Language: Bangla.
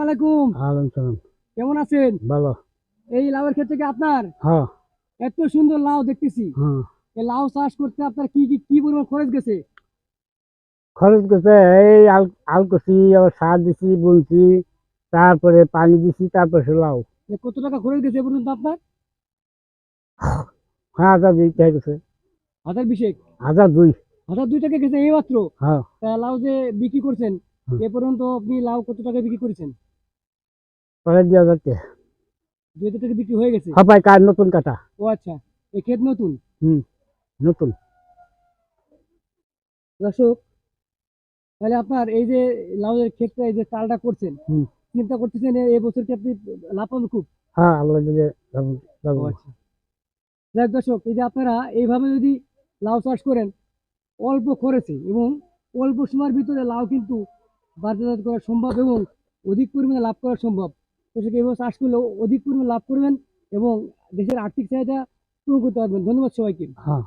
আলাইকুম। আলাম সালাম। কেমন আছেন? ভালো। এই লাউয়ের ক্ষেত্রে কি আপনার? হ্যাঁ। এত সুন্দর লাউ দেখতেছি। হ্যাঁ। এই লাউ চাষ করতে আপনার কি কি কি পরিমাণ খরচ গেছে? খরচ করছে এই আল আল আবার সার দিছি বুনছি তারপরে পানি দিছি তারপরে সে লাউ। কত টাকা খরচ গেছে পর্যন্ত আপনার? হ্যাঁ হাজার দুই টাকা গেছে। হাজার বিশেক? হাজার দুই। হাজার দুই টাকা গেছে এই মাত্র? হ্যাঁ। লাউ যে বিক্রি করছেন। এ পর্যন্ত আপনি লাউ কত টাকা বিক্রি করেছেন? পরে দুই হাজার টাকা। দুই হাজার টাকা বিক্রি হয়ে গেছে? কার নতুন কাটা ও আচ্ছা এই ক্ষেত নতুন? হুম নতুন। দর্শক তাহলে আপনার এই যে লাউয়ের ক্ষেতটা এই যে চালটা করছেন চিন্তা করতেছেন এই বছর কি আপনি লাভ পাবেন খুব? হ্যাঁ আল্লাহ দিলে আচ্ছা। যাক দর্শক এই যে আপনারা এইভাবে যদি লাউ চাষ করেন অল্প খরচে এবং অল্প সময়ের ভিতরে লাউ কিন্তু বাজারজাত করা সম্ভব এবং অধিক পরিমাণে লাভ করা সম্ভব। সেটা এইভাবে চাষ করলে অধিক পরিমাণে লাভ করবেন এবং দেশের আর্থিক চাহিদা পূরণ করতে পারবেন। ধন্যবাদ সবাইকে। হ্যাঁ।